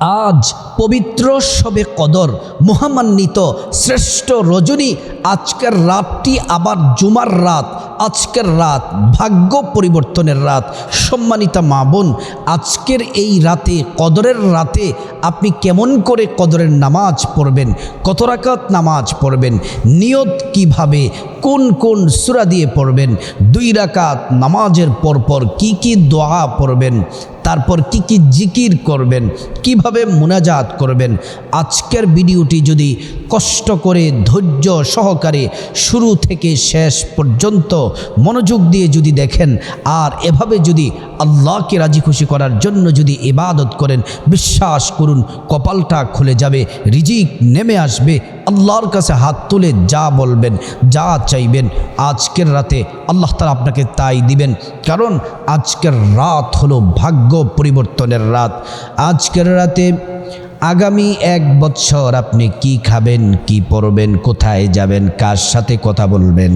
আজ পবিত্র সবে কদর মহামান্বিত শ্রেষ্ঠ রজনী আজকের রাতটি আবার জুমার রাত, আজকের রাত ভাগ্য পরিবর্তনের রাত। সম্মানিতা মা বোন, আজকের এই রাতে, কদরের রাতে আপনি কেমন করে কদরের নামাজ পড়বেন, কত রাকাত নামাজ পড়বেন, নিয়ত কীভাবে, কোন কোন সুরা দিয়ে পড়বেন, দুই রাকাত নামাজের পরপর কি কি দোয়া পড়বেন তারপর কি কি জিকির করবেন, কীভাবে মুনাজাত করবেন, আজকের ভিডিওটি যদি কষ্ট করে, ধৈর্য সহকারে শুরু থেকে শেষ পর্যন্ত মনোযোগ দিয়ে যদি দেখেন, আর এভাবে যদি আল্লাহকে রাজি খুশি করার জন্য যদি ইবাদত করেন, বিশ্বাস করুন, কপালটা খুলে যাবে, রিজিক নেমে আসবে, আল্লাহর কাছে হাত তুলে যা বলবেন, যা চাইবেন, আজকের রাতে আল্লাহ তালা আপনাকে তাই দিবেন। কারণ আজকের রাত হলো ভাগ্য পরিবর্তনের রাত। আজকের রাতে আগামী এক বছর আপনি কি খাবেন, কি পরবেন, কোথায় যাবেন, কার সাথে কথা বলবেন?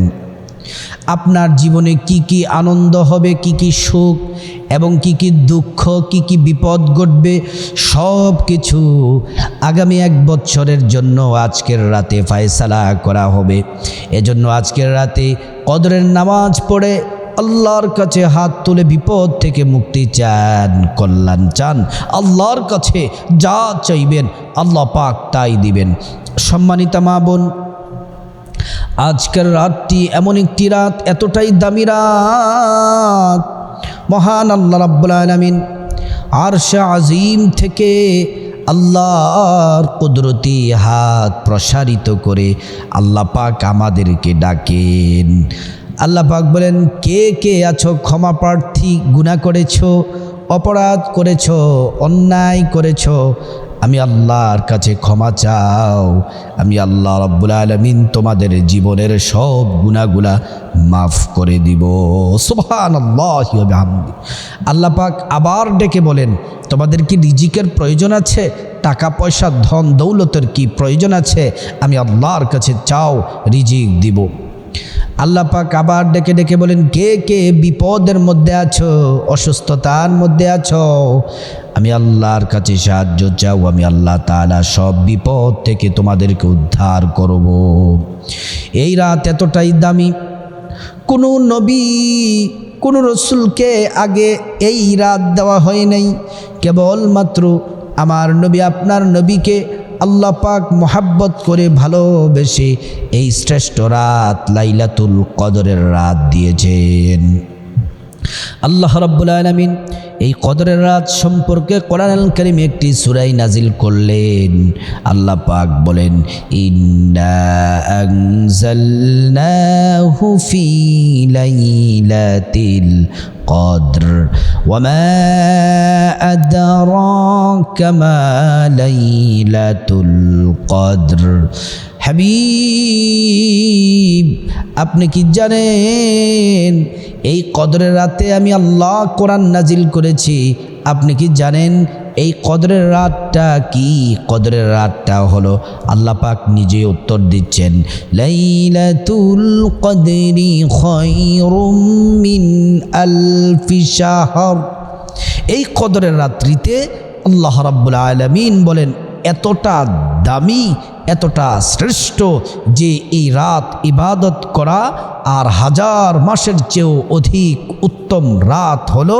আপনার জীবনে কি কি আনন্দ হবে, কি কি সুখ এবং কি কি দুঃখ, কি কি বিপদ ঘটবে সব কিছু আগামী এক বছরের জন্য আজকের রাতে ফায়সালা করা হবে। এজন্য আজকের রাতে কদরের নামাজ পড়ে আল্লাহর কাছে হাত তুলে বিপদ থেকে মুক্তি চান, কল্যাণ চান। আল্লাহর কাছে যা চাইবেন, আল্লাহ পাক তাই দিবেন। সম্মানিতা মা বোন, আজকের রাতটি এমন একটি রাত, এতটাই দামি রাত। মহান আল্লাহ রাব্বুল আলমিন আরশে আজিম থেকে আল্লাহর কুদরতি হাত প্রসারিত করে আল্লাহ পাক আমাদেরকে ডাকেন। আল্লাহ পাক বলেন, কে কে আছো? ক্ষমা প্রার্থী গুণা করেছ, অপরাধ করেছ, অন্যায় করেছ? আমি আল্লাহর কাছে ক্ষমা চাও। আমি আল্লাহ রব্বুল আলমিন তোমাদের জীবনের সব গুণাগুলা মাফ করে দিব। সুবহান আল্লাহ আল্লাহ পাক আবার ডেকে বলেন, তোমাদের কি রিজিকের প্রয়োজন আছে? টাকা পয়সা, ধন, দৌলতের কি প্রয়োজন আছে? আমি আল্লাহর কাছে চাও, রিজিক দিব। আল্লাহ পাক আবার ডেকে ডেকে বলেন, কে কে বিপদের মধ্যে আছো, অসুস্থতার মধ্যে আছো? আমি আল্লাহর কাছে সাহায্য চাও, আমি আল্লাহ তাআলা সব বিপদ থেকে তোমাদেরকে উদ্ধার করব। এই রাত এতটাই দামি। কোনো নবী, কোনো রসুলকে আগে এই রাত দেওয়া হয় নাই। কেবলমাত্র আমার নবী, আপনার নবীকে আল্লাহ পাক মোহাব্বত করে ভালোবেসে এই শ্রেষ্ঠ রাত লাইলাতুল কদরের রাত দিয়েছেন। আল্লাহ রাব্বুল আলামিন এই কদরের রাত সম্পর্কে কোরআন করিম একটি সুরাই নাজিল করলেন। আল্লাহ পাক বলেন লাইলাতিল কদর ওয়ামা আদরাকা মা লাইলাতুল কদর। হাবিব, আপনি কি জানেন? এই কদরের রাতে আমি আল্লাহ কোরআন নাজিল করেছি। আপনি কি জানেন এই কদরের রাতটা কি? কদরের রাতটা হলো আল্লাহ পাক নিজে উত্তর দিচ্ছেন, লাইলাতুল কদরি খায়রুম মিন আলফি শাহর। এই কদরের রাত্রিতে আল্লাহ রাব্বুল আলামিন বলেন এতটা দামি, এতটা শ্রেষ্ঠ যে এই রাত ইবাদত করা আর হাজার মাসের চেয়েও অধিক উত্তম রাত হলো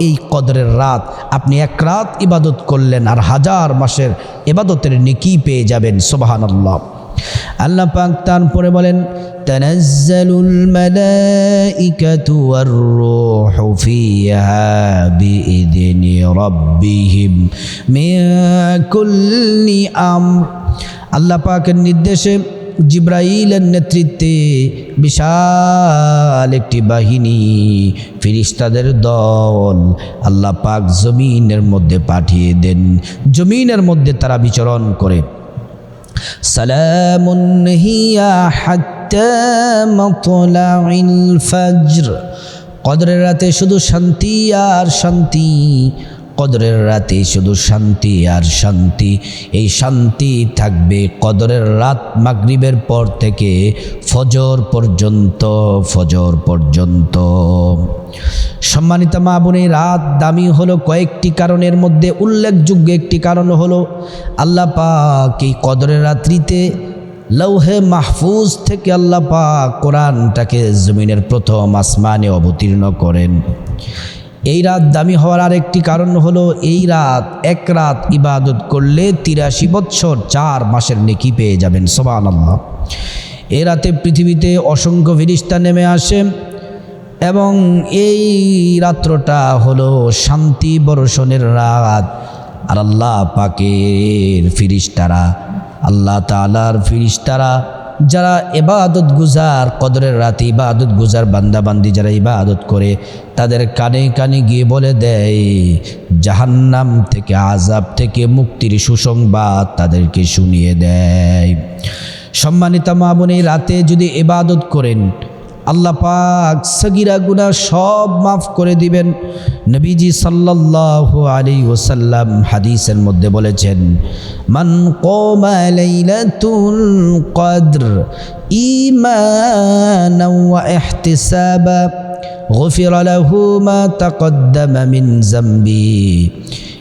এই কদরের রাত। আপনি এক রাত ইবাদত করলেন আর হাজার মাসের ইবাদতের নিকি পেয়ে যাবেন সোবাহান্লাহ আল্লাহ পাক তারপরে বলেন, তানাজ্জালুল আল্লাহ পাকের নির্দেশে জিব্রাইলের নেতৃত্বে বিশাল একটি বাহিনী, ফিরিস্তাদের দল আল্লাহ পাক জমিনের মধ্যে পাঠিয়ে দেন। জমিনের মধ্যে তারা বিচরণ করে। সালামুন হিয়া হাত্তা মাতলাইল ফজর। কদরের রাতে শুধু শান্তি আর শান্তি। কদরের রাতে শুধু শান্তি আর শান্তি। এই শান্তি থাকবে কদরের রাত মাগরিবের পর থেকে ফজর পর্যন্ত ফজর পর্যন্ত। সম্মানিত মা বোন এই রাত দামি হলো কয়েকটি কারণের মধ্যে উল্লেখযোগ্য একটি কারণ হলো, আল্লাহ পাক এই কদরের রাত্রিতে লৌহে মাহফুজ থেকে আল্লাহ পাক কোরআনটাকে জমিনের প্রথম আসমানে অবতীর্ণ করেন। এই রাত দামি হওয়ার আরেকটি কারণ হলো এই রাত, এক রাত ইবাদত করলে তিরাশি বৎসর চার মাসের নেকি পেয়ে যাবেন সোবান আল্লাহ এই রাতে পৃথিবীতে অসংখ্য ফিরিস্তা নেমে আসে এবং এই রাত্রটা হলো শান্তি বর্ষণের রাত। আর আল্লাহ পাকের ফিরিস্তারা, আল্লাহ তালার ফিরিস্তারা যারা এবাদত গুজার, কদরের রাতে ইবাদত গুজার বান্দাবান্দি যারা ইবাদত করে, তাদের কানে কানে গিয়ে বলে দেয়, জাহান্নাম থেকে আজাব থেকে মুক্তির সুসংবাদ তাদেরকে শুনিয়ে দেয়। সম্মানিত মা বোন এই রাতে যদি এবাদত করেন আল্লাহ পাক সগিরা গুনা সব মাফ করে দিবেন। নবীজি সাল্লাহ আলী ওসাল্লাম হাদিসের মধ্যে বলেছেন, মান কোমালাইলাতুল কদ্র ঈমানাও ওয়া ইহতিসাবা গফির লাহু মা তাকদ্দামা মিন জামবি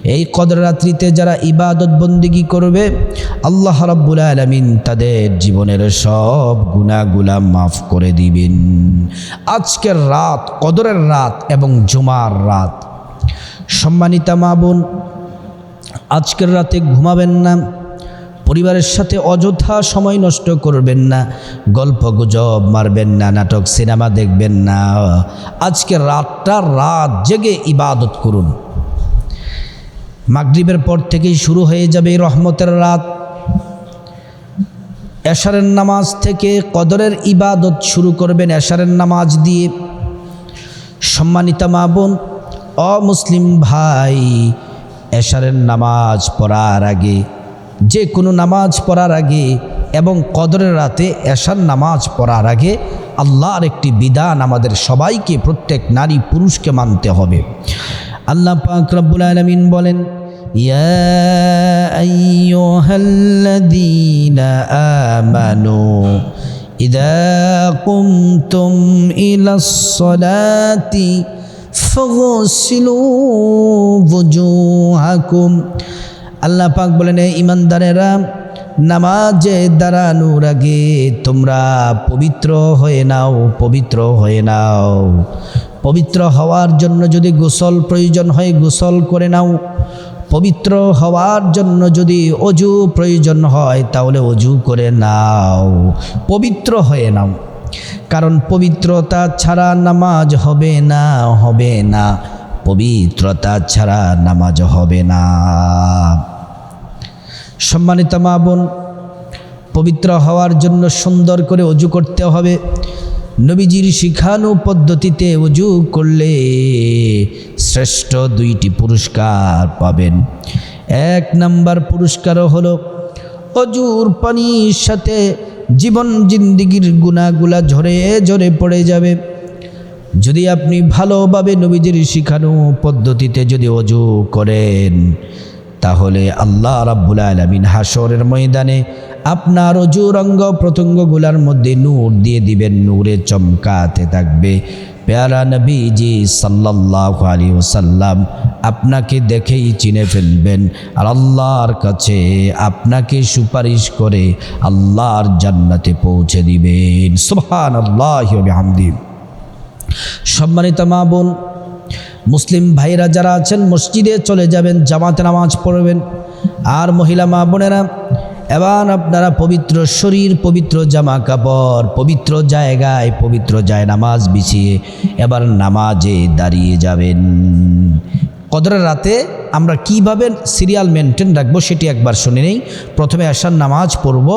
এই কদর রাত্রিতে যারা ইবাদত বন্দিগি করবে, আল্লাহ রাব্বুল আলামিন তাদের জীবনের সব গুনাহগুলা মাফ করে দিবেন। আজকের রাত, কদরের রাত এবং জুমার রাত। সম্মানিতা মা বোন, আজকের রাতে ঘুমাবেন না, পরিবারের সাথে অযথা সময় নষ্ট করবেন না, গল্প গুজব মারবেন না, নাটক, সিনেমা দেখবেন না। আজকে রাতটা রাত জেগে ইবাদত করুন। মাগরিবের পর থেকেই শুরু হয়ে যাবে রহমতের রাত। এশারের নামাজ থেকে কদরের ইবাদত শুরু করবেন এশারের নামাজ দিয়ে। সম্মানিতা মা বোন, অমুসলিম ভাই, এশারের নামাজ পড়ার আগে, যে কোনো নামাজ পড়ার আগে এবং কদরের রাতে এশার নামাজ পড়ার আগে আল্লাহর একটি বিধান আমাদের সবাইকে, প্রত্যেক নারী পুরুষকে মানতে হবে। আল্লাহ পাক রব্বুল আলমিন বলেন, ইয়া আইয়ুহাল্লাযীনা আমানু ইযা কুমতুম ইলাস সালাতি ফাগসিলু ওযুহাকুম। আল্লাহ পাক বলেন "হে ইমানদারেরা নামাজে দাঁড়ানোর আগে তোমরা পবিত্র হয়ে নাও, পবিত্র হয়ে নাও। পবিত্র হওয়ার জন্য যদি গোসল প্রয়োজন হয়, গোসল করে নাও। পবিত্র হওয়ার জন্য যদি অজু প্রয়োজন হয়, তাহলে অজু করে নাও। পবিত্র হয়ে নাও। কারণ পবিত্রতা ছাড়া নামাজ হবে না হবে না। পবিত্রতা ছাড়া নামাজ হবে না। সম্মানিত মা বোন, পবিত্র হওয়ার জন্য সুন্দর করে অজু করতে হবে। নবীজির শিখানো পদ্ধতিতে অজু করলে শ্রেষ্ঠ দুইটি পুরস্কার পাবেন। এক নাম্বার পুরস্কার হলো অজুর পানির সাথে জীবন জিন্দিগির গুণাগুলা ঝরে ঝরে পড়ে যাবে। যদি আপনি ভালোভাবে নবীজির শিখানো পদ্ধতিতে যদি অজু করেন, তাহলে আল্লাহ রাব্বুল আলমিন হাসরের ময়দানে আপনার অজুর অঙ্গ মধ্যে নূর দিয়ে দিবেন, নূরে চমকাতে থাকবে। পেয়ারা নবীজি সাল্লাহ আলী ওসাল্লাম আপনাকে দেখেই চিনে ফেলবেন, আর আল্লাহর কাছে আপনাকে সুপারিশ করে আল্লাহর জান্নাতে পৌঁছে দিবেন। সুবহান আল্লাহ হামদি সম্মানিত মা বোন, মুসলিম ভাইরা যারা আছেন, মসজিদে চলে যাবেন, জামাতে নামাজ পড়বেন, আর মহিলা মা বোনেরা এবার আপনারা পবিত্র শরীর, পবিত্র জামা কাপড়, পবিত্র জায়গায়, পবিত্র যায় নামাজ বিছিয়ে এবার নামাজে দাঁড়িয়ে যাবেন। কদরের রাতে আমরা কীভাবে সিরিয়াল মেনটেন রাখব সেটি একবার শুনে নেই। প্রথমে আসার নামাজ পড়ব,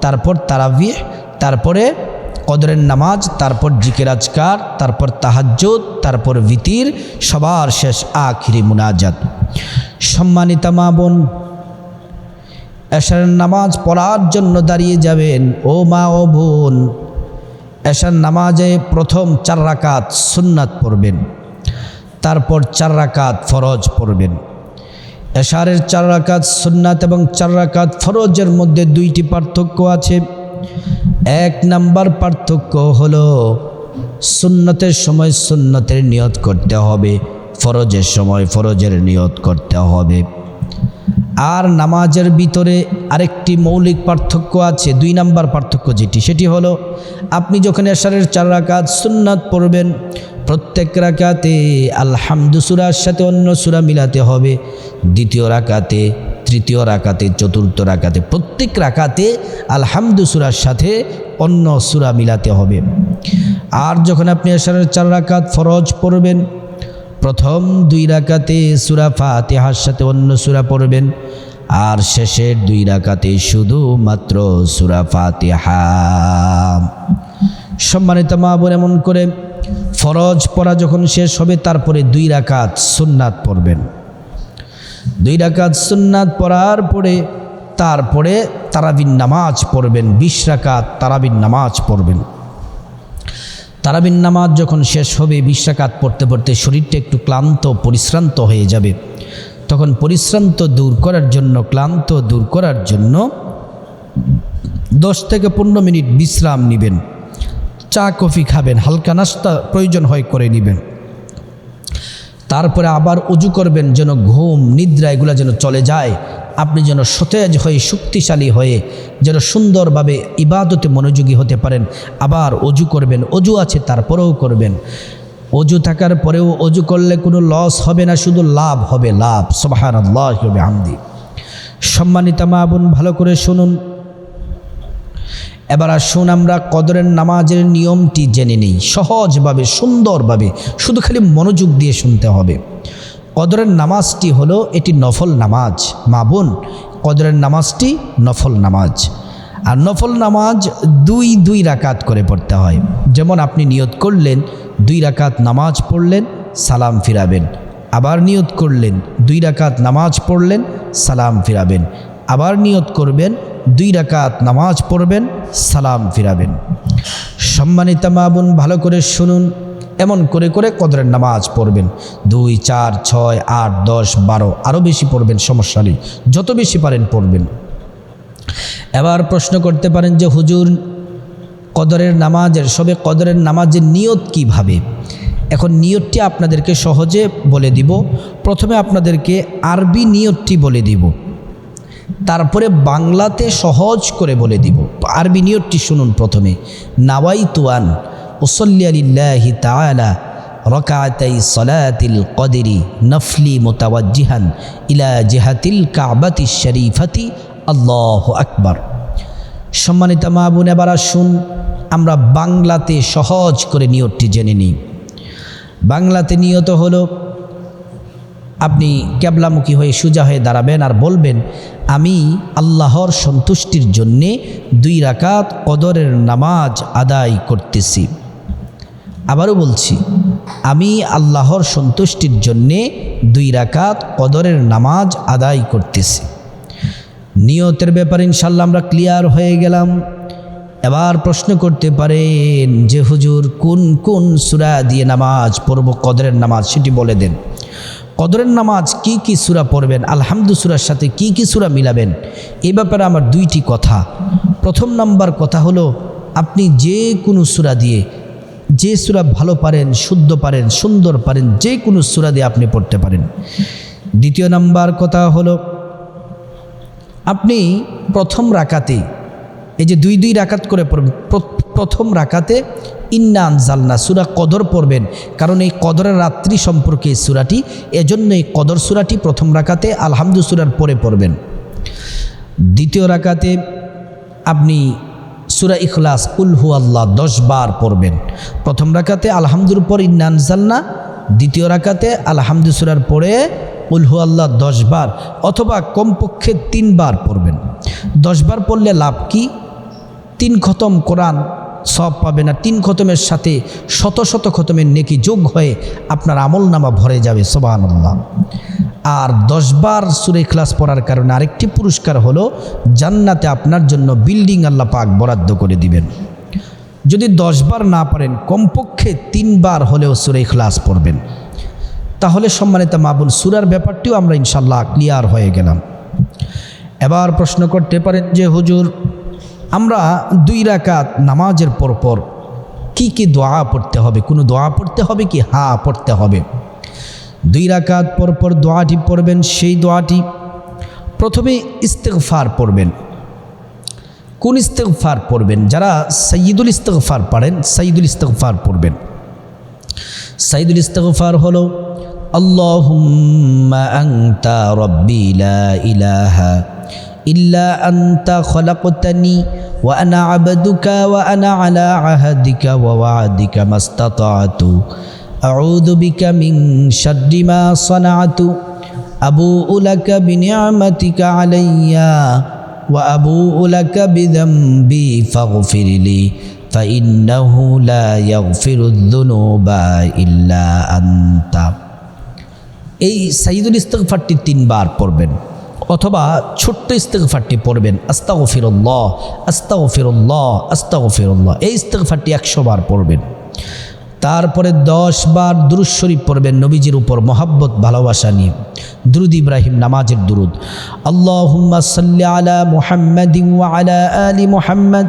তারপর তারাবিহ তারপরে কদরের নামাজ, তারপর জিকের আজকার, তারপর তাহাজ্জুদ, তারপর ভিতির, সবার শেষ আখিরি মুনাজাত। সম্মানিতা মা বোন এশার নামাজ পড়ার জন্য দাঁড়িয়ে যাবেন। ও মা, ও বোন, এশার নামাজে প্রথম চার রাকাত সুন্নাত পড়বেন, তারপর চার রাকাত ফরজ পড়বেন। এশারের চার রাকাত সুন্নাত এবং চার রাকাত ফরজের মধ্যে দুইটি পার্থক্য আছে। এক নাম্বার পার্থক্য হলো সুন্নতের সময় সুন্নতের নিয়ত করতে হবে, ফরজের সময় ফরজের নিয়ত করতে হবে। আর নামাজের ভিতরে আরেকটি মৌলিক পার্থক্য আছে, দুই নাম্বার পার্থক্য যেটি, সেটি হলো আপনি যখন এশারের চার রাকাত সুন্নাত পড়বেন, প্রত্যেক রাকাতে আলহামদু সুরার সাথে অন্য সুরা মিলাতে হবে। দ্বিতীয় রাকাতে, তৃতীয় রাকাতে, চতুর্থ রাকাতে, প্রত্যেক রাকাতে আলহামদু সুরার সাথে অন্য সুরা মিলাতে হবে। আর যখন আপনি এশারের চার রাকাত ফরজ পড়বেন প্রথম দুই রাকাতে সুরা ফাতিহার সাথে অন্য সুরা পড়বেন, আর শেষের দুই রাকাতে শুধুমাত্র সুরা ফাতিহা। সম্মানিত মা বোন, এমন করে ফরজ পড়া যখন শেষ হবে, তারপরে দুই রাকাত সুন্নাত পড়বেন। দুই রাকাত সুন্নাত পড়ার পরে তারপরে তারাবিন নামাজ পড়বেন, বিশ রাকাত তারাবিন নামাজ পড়বেন। তারাবিন নামাজ যখন শেষ হবে বিশ রাকাত পড়তে পড়তে শরীরটা একটু ক্লান্ত, পরিশ্রান্ত হয়ে যাবে। তখন পরিশ্রান্ত দূর করার জন্য, ক্লান্ত দূর করার জন্য দশ থেকে পনেরো মিনিট বিশ্রাম নেবেন। চা, কফি খাবেন, হালকা নাস্তা প্রয়োজন হয় করে নেবেন। তারপরে আবার উজু করবেন যেন ঘুম, নিদ্রা, এগুলো যেন চলে যায়। আপনি যেন সতেজ হয়ে, শক্তিশালী হয়ে, যেন সুন্দরভাবে ইবাদতে মনোযোগী হতে পারেন। আবার অজু করবেন, অজু আছে তারপরেও করবেন। অজু থাকার পরেও অজু করলে কোনো লস হবে না, শুধু লাভ হবে, লাভ। সবাহান হবে আমদি সম্মানিতা মা বোন, ভালো করে শুনুন। এবার আসুন আমরা কদরের নামাজের নিয়মটি জেনে নিই। সহজভাবে, সুন্দরভাবে, শুধু খালি মনোযোগ দিয়ে শুনতে হবে। কদরের নামাজটি হলো এটি নফল নামাজ। মা বোন, কদরের নামাজটি নফল নামাজ। আর নফল নামাজ দুই দুই রাকাত করে পড়তে হয়। যেমন আপনি নিয়ত করলেন, দুই রাকাত নামাজ পড়লেন, সালাম ফিরাবেন। আবার নিয়ত করলেন, দুই রাকাত নামাজ পড়লেন, সালাম ফিরাবেন। আবার নিয়ত করবেন, দুই রাকাত নামাজ পড়বেন, সালাম ফিরাবেন। সম্মানিতা মা বোন, ভালো করে শুনুন। এমন করে করে কদরের নামাজ পড়বেন। দুই, চার, ছয়, আট, দশ, বারো আরও বেশি পড়বেন, সমস্যা নেই। যত বেশি পারেন পড়বেন। এবার প্রশ্ন করতে পারেন যে, হুজুর, কদরের নামাজের, সবে কদরের নামাজের নিয়ত কীভাবে? এখন নিয়তটি আপনাদেরকে সহজে বলে দিব। প্রথমে আপনাদেরকে আরবি নিয়তটি বলে দিব। তারপরে বাংলাতে সহজ করে বলে দিব। আরবি নিয়তটি শুনুন প্রথমে। নাওয়াই তুয়ান ওসল্লি আলিল্লাহি তালা রকাতাই সলাতিল কদেরি নফলি মোতাওয়াজিহান ইলা জেহাতিল কাবাতি শরীফাতি আল্লাহ আকবার। সম্মানিত মা বোন এবার আসুন আমরা বাংলাতে সহজ করে নিয়তটি জেনে নিই। বাংলাতে নিয়ত হলো, আপনি ক্যাবলামুখী হয়ে সোজা হয়ে দাঁড়াবেন আর বলবেন, আমি আল্লাহর সন্তুষ্টির জন্যে দুই রাকাত কদরের নামাজ আদায় করতেছি। আবারও বলছি, আমি আল্লাহর সন্তুষ্টির জন্যে দুই রাকাত কদরের নামাজ আদায় করতেছি। নিয়তের ব্যাপারে ইনশাল্লাহ আমরা ক্লিয়ার হয়ে গেলাম। এবার প্রশ্ন করতে পারেন, যে হুজুর কোন কোন সুরা দিয়ে নামাজ পড়ব, কদরের নামাজ, সেটি বলে দেন। কদরের নামাজ কি কি সুরা পড়বেন, আলহামদু সুরার সাথে কি কি সুরা মিলাবেন, এ ব্যাপারে আমার দুইটি কথা। প্রথম নাম্বার কথা হলো, আপনি যে কোনো সুরা দিয়ে যে সুরা ভালো পারেন, শুদ্ধ পারেন, সুন্দর পারেন, যে কোনো সুরা দিয়ে আপনি পড়তে পারেন। দ্বিতীয় নাম্বার কথা হলো, আপনি প্রথম রাকাতে, এই যে দুই দুই রাকাত করে পড়বেন প্রথম রাকাতে, ইন্না আনজালনা সুরা কদর পড়বেন, কারণ এই কদরের রাত্রি সম্পর্কে এই সুরাটি, এজন্য এই কদর সুরাটি প্রথম রাকাতে, আলহামদু সুরার পরে পড়বেন। দ্বিতীয় রাকাতে, আপনি সুরা ইখলাস উলহু আল্লাহ দশ বার পড়বেন। প্রথম রাকাতে, আলহামদুর পর, ইন্না আনজালনা দ্বিতীয় রাকাতে আলহামদু সুরার পরে উলহু আল্লাহ দশ বার, অথবা কমপক্ষে তিনবার পড়বেন। দশবার পড়লে লাভ কি? তিন খতম কোরআন সব পাবে না তিন খতমের সাথে শত শত খতমের নেকি যোগ হয়ে আপনার আমল নামা ভরে যাবে সোবাহান্লাহ আর দশবার সুরে ক্লাস পড়ার কারণে আরেকটি পুরস্কার হলো জান্নাতে আপনার জন্য বিল্ডিং আল্লাহ পাক বরাদ্দ করে দিবেন। যদি দশবার না পারেন, কমপক্ষে তিনবার হলেও সুরে ক্লাস পড়বেন। তাহলে সম্মানিত মাবুল সুরার ব্যাপারটিও আমরা ইনশাল্লাহ ক্লিয়ার হয়ে গেলাম। এবার প্রশ্ন করতে পারেন যে, হুজুর, আমরা দুই রাকাত নামাজের পরপর কি কি দোয়া পড়তে হবে? কোনো দোয়া পড়তে হবে কি? হা পড়তে হবে। দুই রাকাত পরপর দোয়াটি পড়বেন, সেই দোয়াটি প্রথমে ইস্তেগফার পড়বেন। কোন ইস্তেগফার পড়বেন? যারা সৈয়দুল ইস্তেগফার পারেন সৈয়দুল ইস্তেগফার পড়বেন। সাইদুল ইস্তেগফার হলো, আল্লাহুম্মা আনতা রব্বি লা ইলাহা ইল্লা আনতা খলাকতানি ওয়া আনা আবদুকা ওয়া আনা আলা আহাদিকা ওয়া ওয়াদিকা মাস্তাতাতু আউযু বিকা মিন শাররি মা সানাতু আবুউ লাকা বিনি'মাতিকা আলাইয়া ওয়া আবুউ লাকা বিযামবি ফাগফির লি فإنه لا يغفر الذنوب إلا أنت এই সাইদুল ইস্তেগফারটি তিনবার পড়বেন অথবা ছোট্ট ইস্তেগফারটি পড়বেন আস্তাও ফিরল্লাহ আস্তাও ফিরল্লাহ আস্তাও ফিরল্লাহ এই ইস্তেগফারটি একশো বার পড়বেন তারপরে দশ বার দুরুদ শরীফ পড়বেন নবীজির উপর মহাব্বত ভালোবাসা নিয়ে দুরুদ ইব্রাহিম নামাজের দুরুদ আল্লাহুম্মা সাল্লি আলা মুহাম্মাদিন ওয়া আলা আলি মুহাম্মদ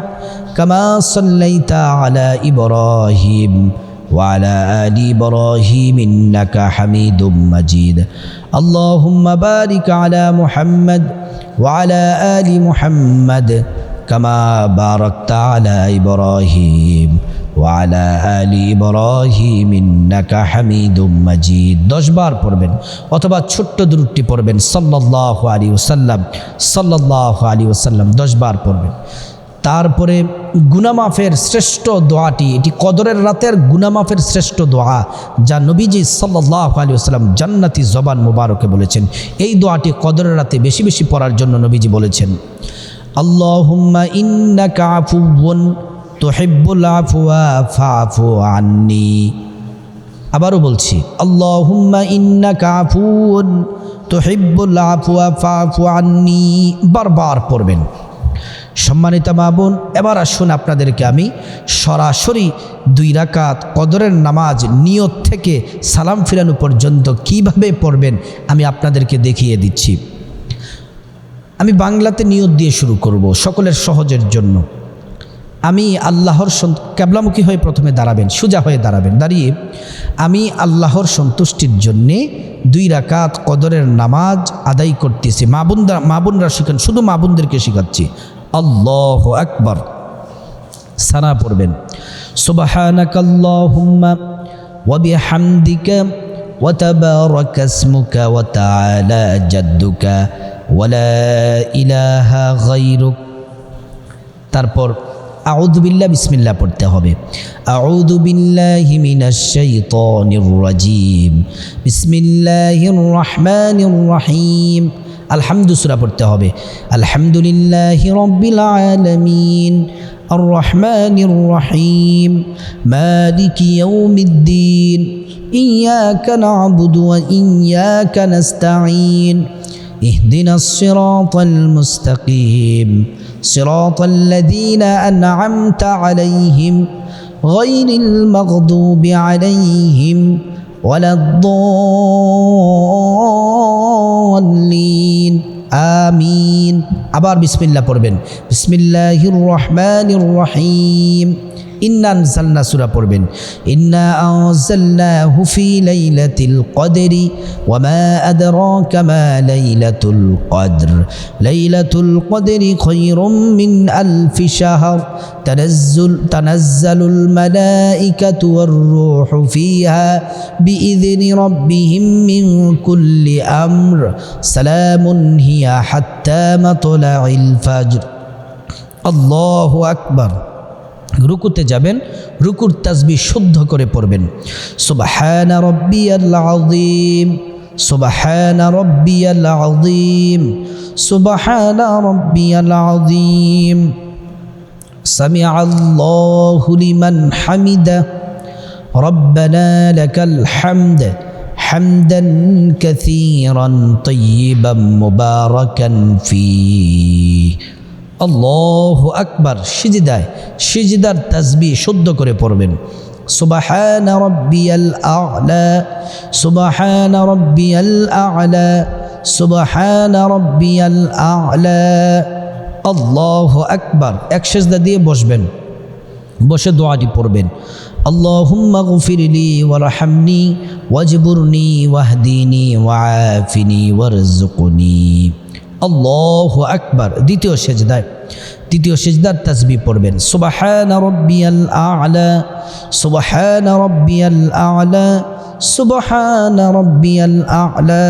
কামা সাল্লাইতা আলা ইব্রাহিম وعلى آل إبراهيم إنك حميد مجيد اللهم بارك على محمد وعلى آل محمد كما باركت على إبراهيم ওয়ালা আলী ইব্রাহিম ইন্নাকা হামিদুম মাজিদ দশবার পড়বেন অথবা ছোট্ট দূরটি পড়বেন। সাল্লাহ আলী ওসাল্লাম সাল্লাহ আলী ওসাল্লাম দশবার পড়বেন। তারপরে গুনামাফের শ্রেষ্ঠ দোয়াটি, এটি কদরের রাতের গুনামাফের শ্রেষ্ঠ দোয়া, যা নবীজি সাল্লাহ আলী আসসালাম জান্নাতি জবান মুবারকে বলেছেন। এই দোয়াটি কদরের রাতে বেশি বেশি পড়ার জন্য নবীজি বলেছেন আল্লাহ ইন্নাকা কাফুবন তুহিব্বুল আফওয়া ফাফু আবারও বলছি, আল্লাহুম্মা ফাফু আন্নি। বারবার পড়বেন। সম্মানিত মা বোন, এবার আসুন আপনাদেরকে আমি সরাসরি দুই রাকাত কদরের নামাজ নিয়ত থেকে সালাম ফিরানো পর্যন্ত কীভাবে পড়বেন আমি আপনাদেরকে দেখিয়ে দিচ্ছি। আমি বাংলাতে নিয়ত দিয়ে শুরু করব সকলের সহজের জন্য। আমি আল্লাহর ক্যাবলামুখী হয়ে প্রথমে দাঁড়াবেন, সোজা হয়ে দাঁড়াবেন। দাঁড়িয়ে আমি আল্লাহর সন্তুষ্টির জন্যে দুই রাকাত কদরের নামাজ আদায় করতেছি। মা বোনরা মা বোনরা শিখান, শুধু মাবুনদেরকে শেখাচ্ছি। আল্লাহ আকবর। সানা পড়বেন। সুবাহানাক আল্লাহুম্মা ওয়া বিহামদিকা ওয়া তাবারাকা ইসমুকা ওয়া তাআলা জাদ্দুকা ওয়া লা ইলাহা গায়রুক। তারপর আউদুবিল্লা বিসমিল্লা পড়তে হবে। আউদুবিল্লাহিমিনাশাইতানির-রাজিম বিসমিল্লাহির রহমানির রহিম। আলহামদু পড়তে হবে। আলহামদুলিল্লাহি রব্বিল আলামিন। আর রহমানির রহিম। মালিকি ইয়াউমিদ্দিন। ইয়্যাকা না'বুদু ওয়া ইয়্যাকা নাস্তাঈন। اهدنا الصراط المستقيم صراط الذين أنعمت عليهم غير المغضوب عليهم ولا الضالين آمين আবার বিসমিল্লাহ পড়বেন বিসমিল্লাহির রহমানির রহিম ইন্না আনজালনা সূরা পড়বেন ইন্না আনজালনাহু ফি লাইলাতিল কদরি ওয়া মা আদরাকা মা লাইলাতুল কদর লাইলাতুল কদরি খায়রুম মিন আলফি শাহর تنزل تنزل الملائكة والروح فيها بإذن ربهم من كل أمر سلام هي حتى مطلع الفجر الله أكبر রুকুতে যাবেন রুকুর তাসবি শুদ্ধ করে পড়বেন সুবাহানা রব্বিয়াল আযীম সুবাহানা রব্বিয়াল আযীম সুবাহানা রব্বিয়াল আযীম سمع الله لمن حمده ربنا لك الحمد حمدا كثيرا طيبا مباركا فيه আল্লাহ আকবার, সিজিদায়, সিজিদার তাসবি শুদ্ধ করে পড়বেন। সুবাহান রব্বিয়াল আ'লা, সুবাহান রব্বিয়াল আ'লা, সুবাহান রব্বিয়াল আ'লা। আল্লাহু আকবার, এক সেজদা দিয়ে বসবেন, বসে দোয়াটি পড়বেন। আল্লাহুম্মা গফিরলি ওয়ারহামনি ওয়াজবুরনি, ওয়াহদিনি ওয়াআফিনি ওয়ারজুকনি আল্লাহু আকবার, দ্বিতীয় সেজদায়। দ্বিতীয় সেজদার তাসবি পড়বেন। সুবাহান রব্বিয়াল আ'লা, সুবাহান রব্বিয়াল আ'লা, সুবাহান রব্বিয়াল আ'লা।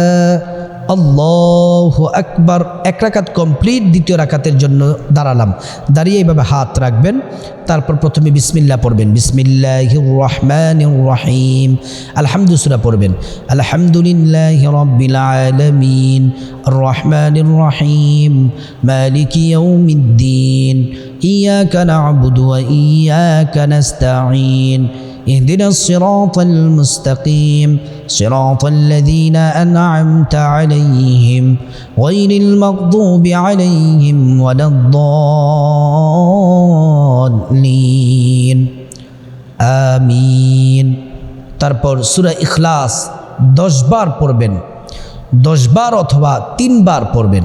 আল্লাহ একবার এক রাকাত কমপ্লিট দ্বিতীয় রাকাতের জন্য দাঁড়ালাম। দাঁড়িয়ে এইভাবে হাত রাখবেন, তারপর প্রথমে বিসমিল্লা পড়বেন। বিসমিল্লাহ রহমান রহিম আলহামদুসুরা পড়বেন। আলহামদুলিল্লাহ রবিলমিন রহমান রহিম মালিক ইয়াউমিদ্দিন। ইয়াকা নাবুদু ওয়া ইয়াকা নাস্তাঈন। اهدنا الصراط المستقيم صراط الذين أنعمت عليهم غير المغضوب عليهم ولا الضالين আমিন তারপর সুরা ইখলাস দশ বার পড়বেন দশ বার অথবা তিনবার পড়বেন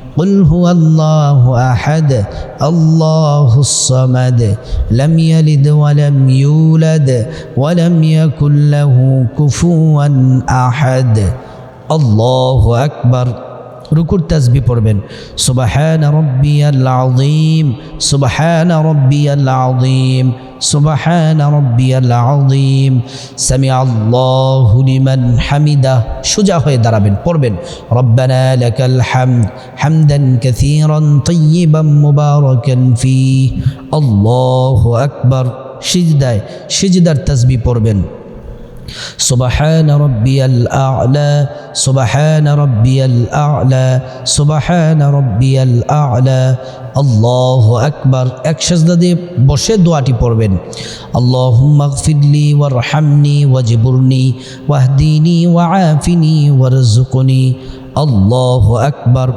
قل هو الله أحد الله الصمد لم يلد ولم يولد ولم يكن له كفوا أحد. الله أكبر. রুকুর তাসবি পড়বেন। সুবাহান রব্বিয়াল আযীম, সুবাহান রব্বিয়াল আযীম, সুবাহান রব্বিয়াল আযীম। সামি আল্লাহু লিমান হামিদা। সোজা হয়ে দাঁড়াবেন, পড়বেন। রব্বানা লাকাল হামদ, হামদান কাসীরান তাইয়িবান মুবারাকান ফি। আল্লাহু আকবার। সিজদায়, সিজদার তাসবি পড়বেন। سبحان ربي الأعلى سبحان ربي الأعلى سبحان ربي الأعلى আল্লাহ আকবার এক সাজদা দিয়ে বসে দোয়াটি পড়বেন আল্লাহুম্মা গফিরলি ওয়ারহামনি ওয়াজবুরনি ওয়াহদিনি ওয়াআফিনি ওয়ারজুকনি আল্লাহু আকবার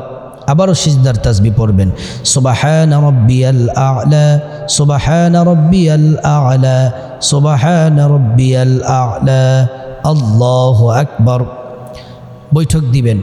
আবারও সিজদার তাসবি পড়বেন। সোবাহান রব্বিয়াল আ'লা, সোবাহান রব্বিয়াল আ'লা, সোবাহান রব্বিয়াল আ'লা। আল্লাহ আকবর। বৈঠক দিবেন।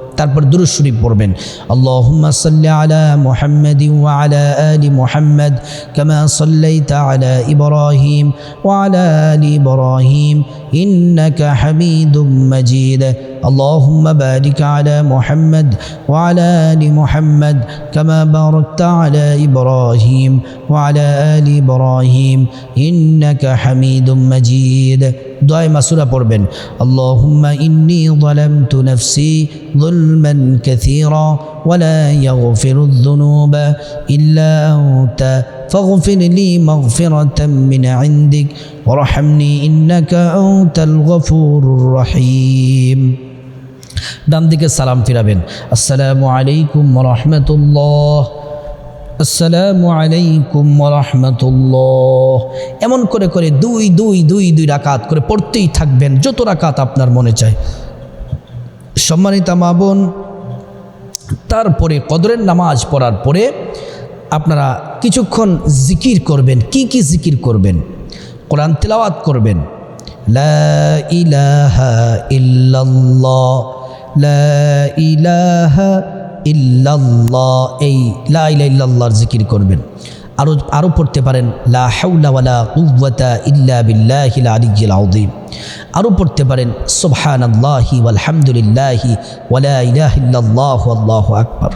তারপর দুরুদ শরীফ পড়বেন। আল্লাহুম্মা সাল্লি আলা মুহাম্মাদিন ওয়া আলা আলি মুহাম্মাদ, কামা সাল্লাইতা আলা ইব্রাহিম ওয়া আলা আলি ইব্রাহিম। ইন্নাকা হামিদুম মাজিদ اللهم بارك على محمد وعلى ال محمد كما باركت على ابراهيم وعلى ال ابراهيم انك حميد مجيد দোয়ায় মাসুরা পড়বেন اللهم إني ظلمت نفسي ظلما كثيرا ولا يغفر الذنوب إلا أنت فاغفر لي مغفرة من عندك وارحمني إنك أنت الغفور الرحيم ডান দিকে সালাম ফিরাবেন আসসালামু আলাইকুম রহমতুল্লাহ আসসালামু আলাইকুম রহমতুল্লাহ এমন করে করে দুই দুই দুই দুই রাকাত করে পড়তেই থাকবেন যত রাকাত আপনার মনে চায় সম্মানিতা মা বোন তারপরে কদরের নামাজ পড়ার পরে আপনারা কিছুক্ষণ জিকির করবেন। কি কি জিকির করবেন? কোরআন তেলাওয়াত করবেন। লা ইলাহা লা জিকির করবেন। আরও আরও পড়তে পারেন, লা হাউলা ইল্লা বিল্লাহিল আলিয়্যিল আযীম। আরও পড়তে পারেন, সুবহানাল্লাহি ওয়ালহামদুলিল্লাহি ওয়ালা ইলাহা ইল্লাল্লাহু আল্লাহু আকবার।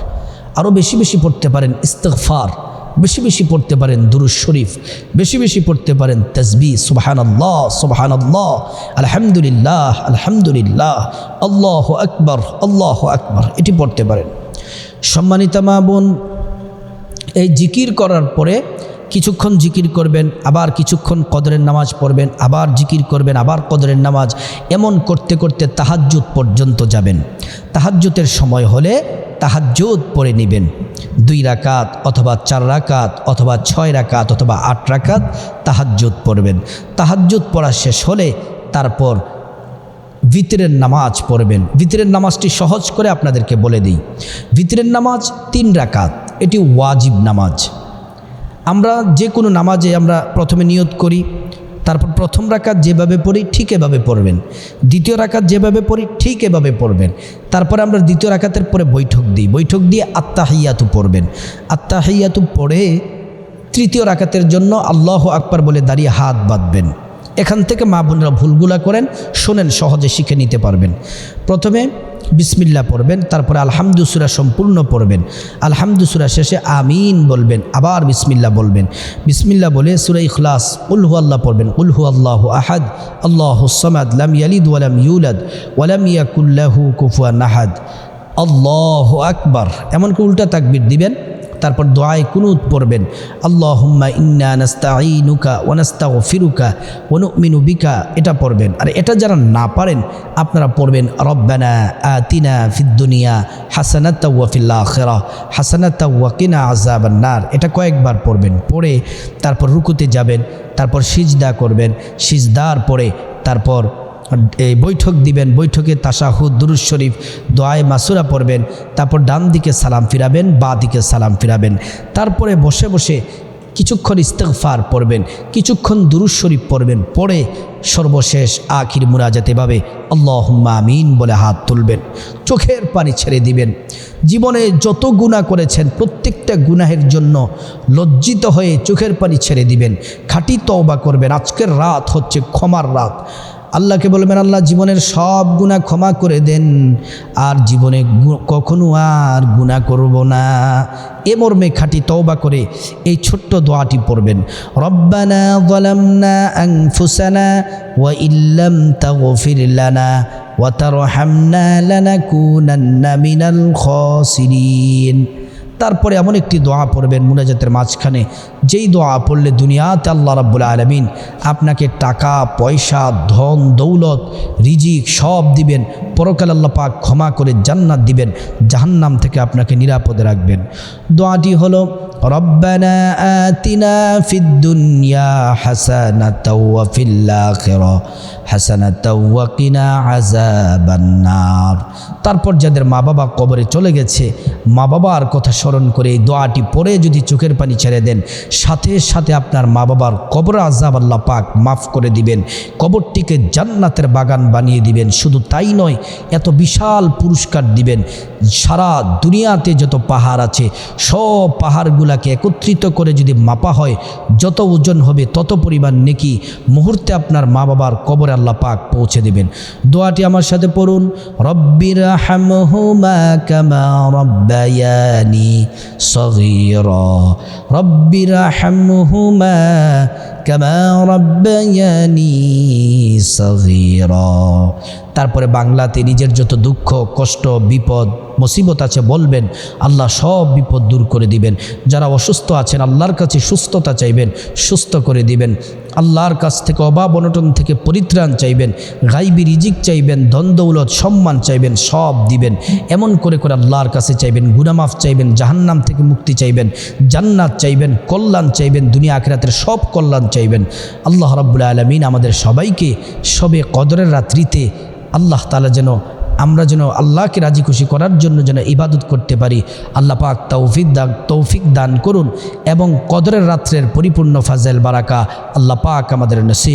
আরও বেশি বেশি পড়তে পারেন ইস্তফার বেশি বেশি পড়তে পারেন দুরুজ শরীফ। বেশি বেশি পড়তে পারেন তসবি সুবাহান আল্লাহ সুবাহান আল্লাহ আলহামদুলিল্লাহ। আলহামদুলিল্লাহ। আল্লাহ আকবর। আল্লাহ আকবর। এটি পড়তে পারেন। সম্মানিতা মা বোন, এই জিকির করার পরে কিছুক্ষণ জিকির করবেন, আবার কিছুক্ষণ কদরের নামাজ পড়বেন, আবার জিকির করবেন, আবার কদরের নামাজ। এমন করতে করতে তাহাজ্জুদ পর্যন্ত যাবেন। তাহাজ্জুতের সময় হলে তাহাজ্জুদ পড়ে নেবেন। দুই রাকাত অথবা চার রাকাত অথবা ছয় রাকাত অথবা আট রাকাত তাহাজ্জুদ পড়বেন। তাহাজ্জুদ পড়া শেষ হলে তারপর ভিতরের নামাজ পড়বেন। ভিতরের নামাজটি সহজ করে আপনাদেরকে বলে দিই। ভিতরের নামাজ তিন রাকাত। এটি ওয়াজিব নামাজ। আমরা যে কোনো নামাজে আমরা প্রথমে নিয়ত করি, তারপর প্রথম রাকাত যেভাবে পড়ি ঠিক এভাবে পড়বেন, দ্বিতীয় রাকাত যেভাবে পড়ি ঠিক এভাবে পড়বেন, তারপরে আমরা দ্বিতীয় রাকাতের পরে বৈঠক দিই, বৈঠক দিয়ে আত্মাহিয়াতু পড়বেন আত্মাহিয়াতু পড়ে তৃতীয় রাকাতের জন্য আল্লাহ আকবার বলে দাঁড়িয়ে হাত বাঁধবেন, এখান থেকে মা বোনেরা ভুলগুলা করেন, শোনেন সহজে শিখে নিতে পারবেন, প্রথমে বিসমিল্লা পড়বেন, তারপরে আলহামদুসুরা সম্পূর্ণ পড়বেন। আলহামদুসুরা শেষে আমিন বলবেন, আবার বিসমিল্লা বলবেন। বিসমিল্লা বলে সুরা ইখলাস উলহু আল্লাহ পড়বেন উলহু আল্লাহ আহাদ, আল্লাহ সামাদ, লাম ইয়ালিদ ওয়ালাম ইউলাদ ওয়ালাম ইয়াকুল্লাহু কুফুয়া নাহাদ আল্লাহ আকবার। এমনকি উল্টা তাকবির দিবেন? তারপর দোয়ায় কুনুত পড়বেন। আল্লাহুম্মা ইন্না নাস্তাঈনুকা ওয়া নাস্তাগফিরুকা ওয়া নুমিনু বিকা। এটা পড়বেন। আর এটা যারা না পারেন, আপনারা পড়বেন, রব্বানা আতিনা ফিদ দুনিয়া হাসানাতা ওয়া ফিল আখিরাহ হাসানাতা ওয়া কিনা আযাবান নার। এটা কয়েকবার পড়বেন। পড়ে তারপর রুকুতে যাবেন, তারপর সিজদা করবেন, সিজদার পরে তারপর এই বৈঠক দিবেন, বৈঠকে তাসাহুদ দুরুজ শরীফ, দোয়ায় মাসুরা পড়বেন, তারপর ডান দিকে সালাম ফিরাবেন, বা দিকে সালাম ফিরাবেন। তারপরে বসে বসে কিছুক্ষণ ইস্তেগফার পড়বেন, কিছুক্ষণ দুরুজ শরীফ পড়বেন, পড়ে সর্বশেষ আখির মুরাজাতে ভাবে আল্লাহুম্মা আমিন বলে হাত তুলবেন, চোখের পানি ছেড়ে দিবেন। জীবনে যত গুণা করেছেন, প্রত্যেকটা গুনাহের জন্য লজ্জিত হয়ে চোখের পানি ছেড়ে দিবেন, খাঁটি তওবা করবেন। আজকের রাত হচ্ছে ক্ষমার রাত। আল্লাহকে বলবেন, আল্লাহ জীবনের সব গুণা ক্ষমা করে দেন, আর জীবনে কখনো আর গুণা করব না। এ মর্মে খাঁটি তওবা করে এই ছোট্ট দোয়াটি পড়বেন, রব্বানা যালামনা আনফুসানা ওয়া ইল্লাম তাগফির লানা ওয়া তারহামনা লানাকুনান্না মিনাল খাসিরিন। তারপরে এমন একটি দোয়া পড়বেন মুনাজাতের মাঝখানে, যেই দোয়া পড়লে দুনিয়াতে আল্লাহ রাব্বুল আলমিন আপনাকে টাকা, পয়সা, ধন, দৌলত, রিজিক সব দিবেন। পরকাল আল্লাহ পাক ক্ষমা করে জান্নাত দিবেন, জাহান্নাম থেকে আপনাকে নিরাপদে রাখবেন। দোয়াটি হলো ফিদ দুনিয়া হাসানাতাও ওয়া ফিল আখিরা হাসানাতাও ওয়া কিনা আযাবান নার তারপর যাদের মা বাবা কবরে চলে গেছে মা বাবার কথা স্মরণ করে এই দোয়াটি পড়ে যদি চোখের পানি ছেড়ে দেন, সাথে সাথে আপনার মা বাবার কবর আজাব আল্লাহ পাক মাফ করে দিবেন, কবরটিকে জান্নাতের বাগান বানিয়ে দিবেন। শুধু তাই নয়, এত বিশাল পুরস্কার দিবেন। সারা দুনিয়াতে যত পাহাড় আছে, সব পাহাড়গুলাকে একত্রিত করে যদি মাপা হয়, যত ওজন হবে তত পরিমাণ নেকি মুহূর্তে আপনার মা বাবার কবরে আল্লাহ পাক পৌঁছে দেবেন। দোয়াটি আমার সাথে পড়ুন রব্বির রব্বির কামা তারপরে বাংলাতে নিজের যত দুঃখ, কষ্ট, বিপদ, মুসিবত আছে বলবেন, আল্লাহ সব বিপদ দূর করে দিবেন। যারা অসুস্থ আছেন, আল্লাহর কাছে সুস্থতা চাইবেন, সুস্থ করে দিবেন। আল্লাহর কাছ থেকে অভাব অনটন থেকে পরিত্রাণ চাইবেন, গাইবি রিজিক চাইবেন, ধন সম্মান চাইবেন, সব দিবেন। এমন করে করে আল্লাহর কাছে চাইবেন, গুনামাফ চাইবেন, জাহান্নাম থেকে মুক্তি চাইবেন, জান্নাত চাইবেন, কল্যাণ চাইবেন, দুনিয়া আখেরাতের সব কল্যাণ চাইবেন। আল্লাহ রাব্বুল আলমিন আমাদের সবাইকে সবে কদরের রাত্রিতে আল্লাহ তালা যেন আমরা যেন আল্লাহকে রাজি খুশি করার জন্য যেন ইবাদত করতে পারি। আল্লাহ পাক তৌফিক দান তৌফিক দান করুন এবং কদরের রাত্রের পরিপূর্ণ ফাজেল বারাকা আল্লাহ পাক আমাদের নসিব।